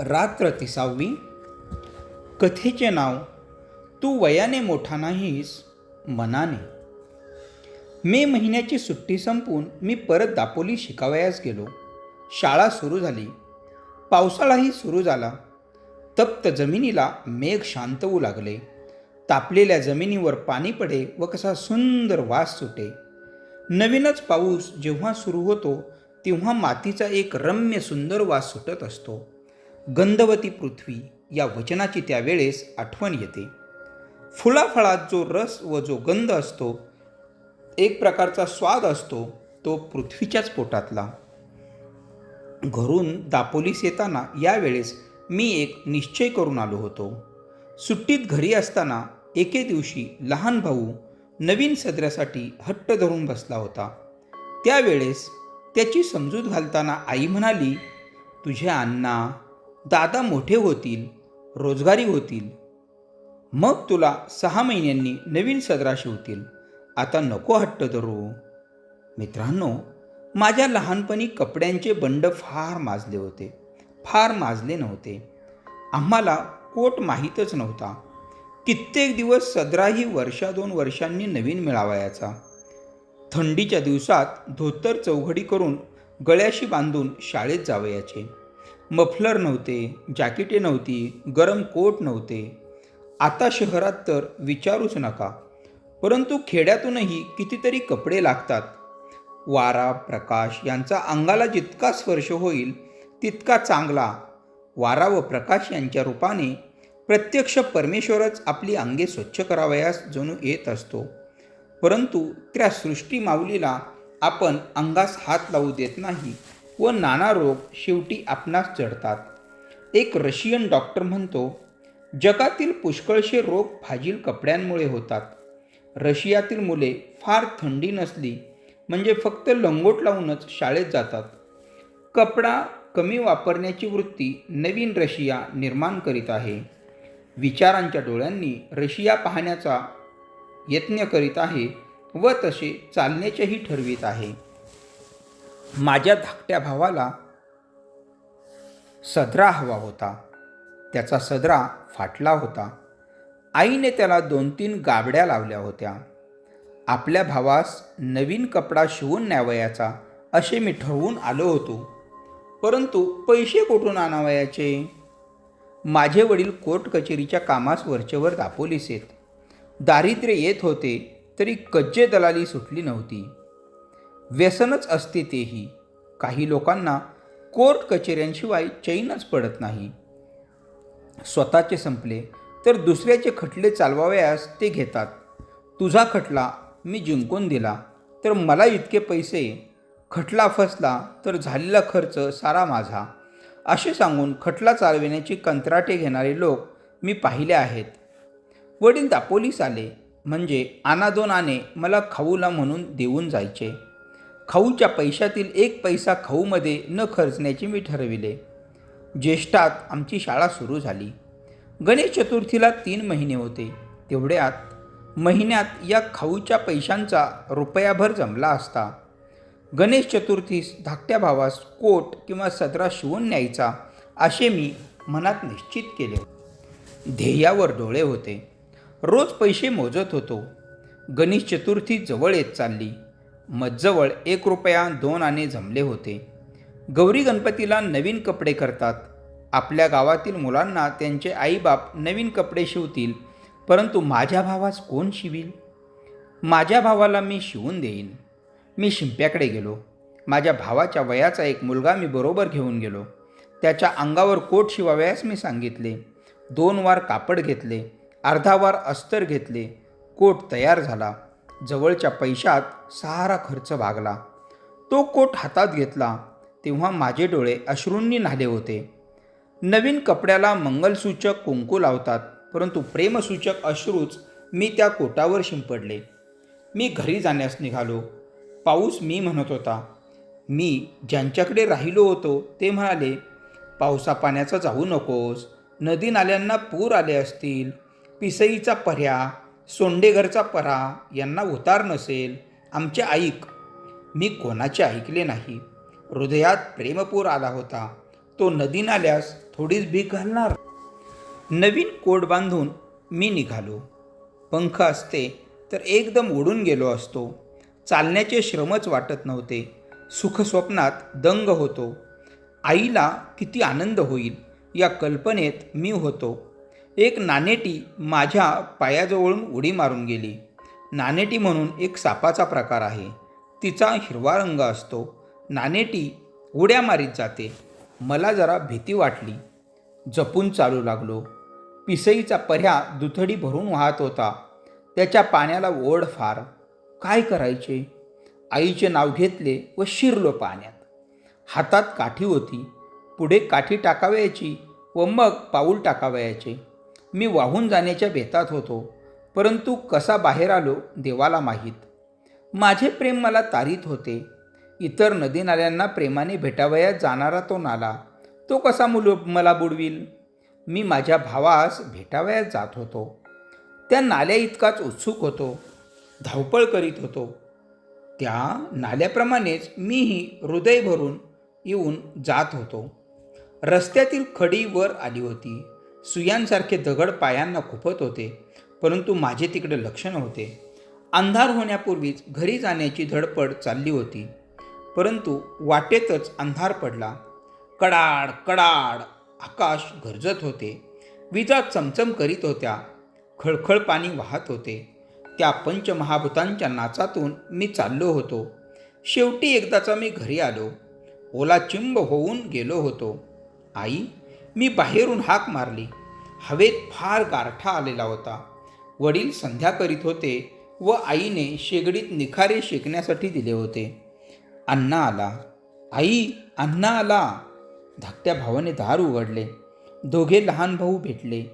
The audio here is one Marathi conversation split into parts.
रात्र तिसावी कथेचे नाव तू वयाने मोठा नाहीस मनाने. मे महिन्याची सुट्टी संपून मी परत दापोली शिकावयास गेलो. शाळा सुरू झाली. पावसाळाही सुरू झाला. तप्त जमिनीला मेघ शांत होऊ लागले. तापलेल्या जमिनीवर पाणी पडे व कसा सुंदर वास सुटे. नवीनच पाऊस जेव्हा सुरू होतो तेव्हा मातीचा एक रम्य सुंदर वास सुटत असतो. गंधवती पृथ्वी या वचनाची त्यावेळेस आठवण येते. फुलाफळात जो रस व जो गंध असतो एक प्रकारचा स्वाद असतो तो पृथ्वीच्याच पोटातला. घरून दापोलीस येताना यावेळेस मी एक निश्चय करून आलो होतो. सुट्टीत घरी असताना एके दिवशी लहान भाऊ नवीन सदऱ्यासाठी हट्ट धरून बसला होता. त्यावेळेस त्याची समजूत घालताना आई म्हणाली तुझे अण्णा दादा मोठे होतील रोजगारी होतील. मग तुला सहा महिन्यांनी नवीन सदराशी होतील आता नको हट्ट धरू. मित्रांनो माझ्या लहानपणी कपड्यांचे बंड फार माजले होते. फार माजले नव्हते. आम्हाला कोट माहीतच नव्हता. कित्येक दिवस सदराही वर्षा दोन वर्षांनी नवीन मिळावयाचा. थंडीच्या दिवसात धोतर चौघडी करून गळ्याशी बांधून शाळेत जावयाचे. मफलर नव्हते जॅकेटे नव्हती गरम कोट नव्हते. आता शहरात तर विचारूच नका. परंतु खेड्यातूनही कितीतरी कपडे लागतात. वारा प्रकाश यांचा अंगाला जितका स्पर्श होईल तितका चांगला. वारा व प्रकाश यांच्या रूपाने प्रत्यक्ष परमेश्वरच आपली अंगे स्वच्छ करावयास जणू येत असतो. परंतु त्या सृष्टी माऊलीला आपण अंगास हात लावू देत नाही. व नाना रोग शेवटी आपणास चढतात एक रशियन डॉक्टर म्हणतो जगातील पुष्कळशे रोग फाजील कपड्यांमुळे होतात. रशियातील मुले फार थंडी नसली म्हणजे फक्त लंगोट लावूनच शाळेत जातात. कपडा कमी वापरण्याची वृत्ती नवीन रशिया निर्माण करीत आहे. विचारांच्या डोळ्यांनी रशिया पाहण्याचा यत्न करीत आहे व तसे चालण्याचेही ठरवित आहे. माझ्या धाकट्या भावाला सदरा हवा होता. त्याचा सदरा फाटला होता. आईने त्याला दोन तीन गाबड्या लावल्या होत्या. आपल्या भावास नवीन कपडा शिवून न्यावयाचा असे मी ठरवून आलो होतो. परंतु पैसे कुठून आणावयाचे? माझे वडील कोर्ट कचेरीच्या कामास वरचेवर दापोलीस येत. दारिद्र्य येत होते तरी कज्जे दलाली सुटली नव्हती. व्यसनच असते तेही. काही लोकांना कोर्ट कचेऱ्यांशिवाय चैनच पडत नाही. स्वतःचे संपले तर दुसऱ्याचे खटले चालवावयास ते घेतात. तुझा खटला मी जिंकून दिला तर मला इतके पैसे. खटला फसला तर झालेला खर्च सारा माझा. असे सांगून खटला चालविण्याची कंत्राटे घेणारे लोक मी पाहिले आहेत. वडील दापोलीस आले म्हणजे आना दोन आणे मला खाऊला म्हणून देऊन जायचे. खाऊच्या पैशातील एक पैसा खाऊमध्ये न खर्चण्याचे मी ठरविले. ज्येष्ठात आमची शाळा सुरू झाली. गणेश चतुर्थीला तीन महिने होते. तेवढ्यात महिन्यात या खाऊच्या पैशांचा रुपयाभर जमला असता. गणेश चतुर्थीस धाकट्या भावास कोट किंवा सदरा शिवून न्यायचा असे मी मनात निश्चित केले. ध्येयावर डोळे होते. रोज पैसे मोजत होतो. गणेश चतुर्थी जवळ येत चालली. मजजवळ एक रुपया दोन आणे जमले होते. गौरी गणपतीला नवीन कपडे करतात. आपल्या गावातील मुलांना त्यांचे आईबाप नवीन कपडे शिवतील परंतु माझ्या भावास कोण शिवील? माझ्या भावाला मी शिवून देईन. मी शिंप्याकडे गेलो. माझ्या भावाच्या वयाचा एक मुलगा मी बरोबर घेऊन गेलो. त्याच्या अंगावर कोट शिवावयास मी सांगितले. दोन वार कापड घेतले. अर्धा वार अस्तर घेतले. कोट तयार झाला. जवळच्या पैशात सहारा खर्च भागला. तो कोट हातात घेतला तेव्हा माझे डोळे अश्रूंनी नाले होते. नवीन कपड्याला मंगलसूचक कुंकू लावतात परंतु प्रेमसूचक अश्रूच मी त्या कोटावर शिंपडले. मी घरी जाण्यास निघालो. पाऊस मी म्हणत होता. मी ज्यांच्याकडे राहिलो होतो ते म्हणाले पावसा पाण्याचा जाऊ नकोस. नदी नाल्यांना पूर आले असतील. पिसईचा पर्या सोंडेघरचा परा यांना उतार नसेल. आमचे ऐक. मी कोणाचे ऐकले नाही. हृदयात प्रेमपूर आला होता. तो नदी नाल्यास थोडीच भीक घालणार. नवीन कोट बांधून मी निघालो. पंख असते तर एकदम उडून गेलो असतो. चालण्याचे श्रमच वाटत नव्हते. सुखस्वप्नात दंग होतो. आईला किती आनंद होईल या कल्पनेत मी होतो. एक नाणेटी माझ्या पायाजवळून उडी मारून गेली. नाणेटी म्हणून एक सापाचा प्रकार आहे. तिचा हिरवा रंग असतो. नाणेटी उड्या मारीत जाते. मला जरा भीती वाटली. जपून चालू लागलो. पिसईचा पर्या दुथडी भरून वाहत होता. त्याच्या पाण्याला ओढ फार. काय करायचे? आईचे नाव घेतले व शिरलो पाण्यात. हातात काठी होती. पुढे काठी टाकावयाची व मग पाऊल टाकावयाचे. मी वाहून जाण्याच्या बेतात होतो परंतु कसा बाहेर आलो देवाला माहीत. माझे प्रेम मला तारीत होते. इतर नदी नाल्यांना प्रेमाने भेटावयात जाणारा तो नाला तो कसा मुल मला बुडविल? मी माझ्या भावास भेटावयास जात होतो. त्या नाल्या इतकाच उत्सुक होतो धावपळ करीत होतो. त्या नाल्याप्रमाणेच मीही हृदय भरून येऊन जात होतो. रस्त्यातील खडी वर आली होती. सुयांसारखे दगड पायांना खुपत होते परंतु माझे तिकडे लक्ष नव्हते. अंधार होण्यापूर्वीच घरी जाण्याची धडपड चालली होती परंतु वाटेतच अंधार पडला. कडाड कडाड आकाश गरजत होते. विजा चमचम करीत होत्या. खळखळ पाणी वाहत होते. त्या पंचमहाभूतांच्या नाचातून मी चाललो होतो. शेवटी एकदाचा मी घरी आलो. ओला चिंब होऊन गेलो होतो. आई मी बाहेरून हाक मारली. हवेत फार गारठा आलेला होता. वडील संध्या करीत होते व आईने शेगडीत निखारे शेकण्यासाठी दिले होते. अण्णा आला. आई अण्णा आला. धाकट्या भावाने दार उघडले. दोघे लहान भाऊ भेटले.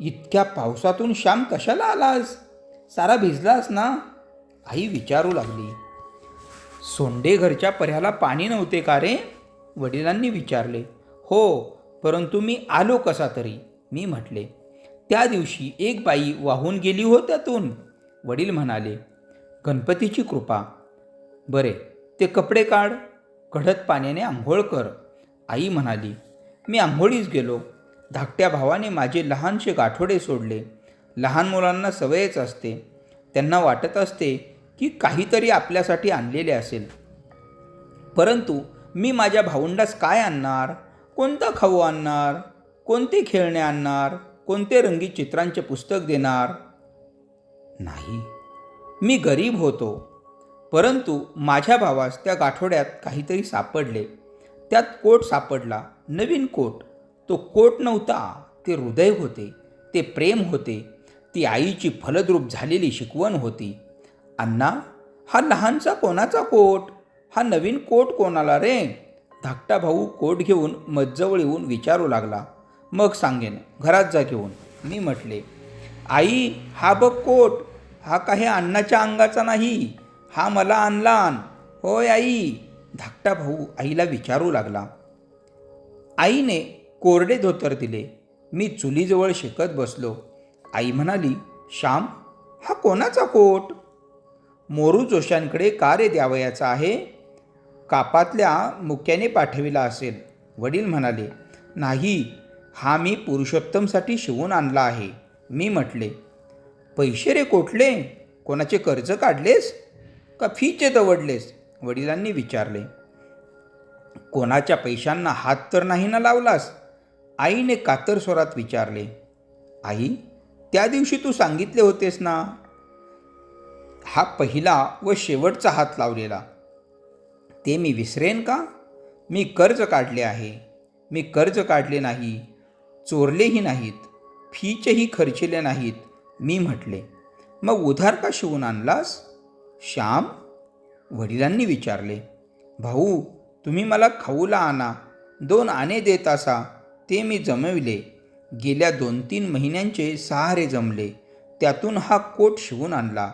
इतक्या पावसातून श्याम कशाला आलास? सारा भिजलास ना? आई विचारू लागली. सोंडे घरच्या पर्याला पाणी नव्हते का रे? वडिलांनी विचारले. हो परंतु मी आलो कसा तरी? मी म्हटले त्या दिवशी एक बाई वाहून गेली हो त्यातून. वडील म्हणाले गणपतीची कृपा. बरे ते कपडे काढ कढत पाण्याने आंघोळ कर. आई म्हणाली मी आंघोळीस गेलो. धाकट्या भावाने माझे लहानसे गाठोडे सोडले. लहान मुलांना सवयच असते. त्यांना वाटत असते की काहीतरी आपल्यासाठी आणलेले असेल. परंतु मी माझ्या भावंडास काय आणणार? कोणता खाऊ आणणार कोणते खेळणे आणणार कोणते रंगीत चित्रांचे पुस्तक देणार? नाही. मी गरीब होतो. परंतु माझ्या भावास त्या गाठोड्यात काहीतरी सापडले. त्यात कोट सापडला. नवीन कोट. तो कोट नव्हता. ते हृदय होते. ते प्रेम होते. ती आईची फलद्रूप झालेली शिकवण होती. अण्णा हा लहानसा कोणाचा कोट? हा नवीन कोट कोणाला रे? धाकटा भाऊ कोट घेऊन मज्जवळ येऊन विचारू लागला. मग सांगेन घरात जा घेऊन. मी म्हटले आई हा बघ कोट हा काही अण्णाच्या अंगाचा नाही हा मला आणला आण होय आई. धाकटा भाऊ आईला विचारू लागला. आईने कोरडे धोतर दिले. मी चुलीजवळ शिकत बसलो. आई म्हणाली श्याम हा कोणाचा कोट? मोरू जोशांकडे का रे द्यावयाचा आहे? कापातल्या मुक्याने पाठविला असेल. वडील म्हणाले नाही हा मी पुरुषोत्तमसाठी शिवून आणला आहे. मी म्हटले पैसे रे कोठले? कोणाचे कर्ज काढलेस? का फीचे दवडलेस वडिलांनी विचारले कोणाच्या पैशांना हात तर नाही ना लावलास? आईने कातर स्वरात विचारले आई त्या दिवशी तू सांगितले होतेस ना हा पहिला व शेवटचा हात लावलेला. ते मी विसरेन का? मी कर्ज काढले आहे. मी कर्ज काढले नाही. चोरलेही नाहीत. फीचेही खर्चिले नाहीत मी म्हटले. मग उधार का शिवून आणलास? श्याम वडिलांनी विचारले. भाऊ तुम्ही मला खाऊला आणा. दोन आणे देत असा. ते मी जमविले. गेल्या दोन तीन महिन्यांचे सहारे जमले. त्यातून हा कोट शिवून आणला.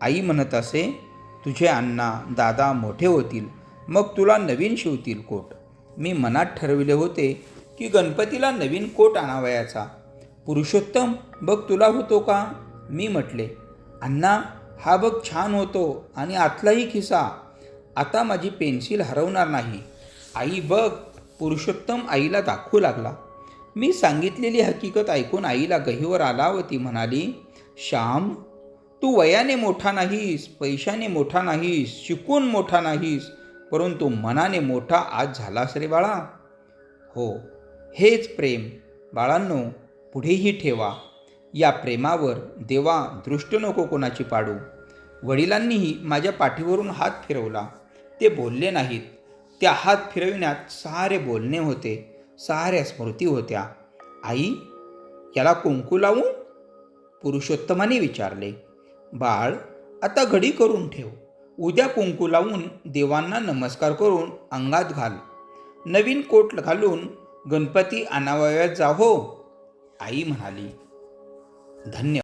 आई म्हणत असे तुझे अण्णा दादा मोठे होतील मग तुला नवीन शिवतील कोट. मी मनात ठरविले होते की गणपतीला नवीन कोट आणावयाचा. पुरुषोत्तम बघ तुला होतो का? मी म्हटले अण्णा हा बघ छान होतो आणि आतलाही खिसा. आता माझी पेन्सिल हरवणार नाही. आई बघ पुरुषोत्तम आईला दाखवू लागला. मी सांगितलेली हकीकत ऐकून आईला गहीवर आला व ती म्हणाली श्याम तू वयाने मोठा नाहीस पैशाने मोठा नाहीस शिकून मोठा नाहीस परंतु मनाने मोठा आज झालास रे बाळा. हो हेच प्रेम. बाळांनो पुढेही ठेवा. या प्रेमावर देवा दृष्ट नको कोणाची पाडू. वडिलांनीही माझ्या पाठीवरून हात फिरवला. ते बोलले नाहीत. त्या हात फिरविण्यात सारे बोलणे होते साऱ्या स्मृती होत्या. आई याला कुंकू लावू? पुरुषोत्तमाने विचारले. बाळ आता घडी करून ठेव. उद्या कुंकू लावून देवांना नमस्कार करून अंगात घाल. नवीन कोट घालून गणपती आणावयात जा हो आई म्हणाली. धन्य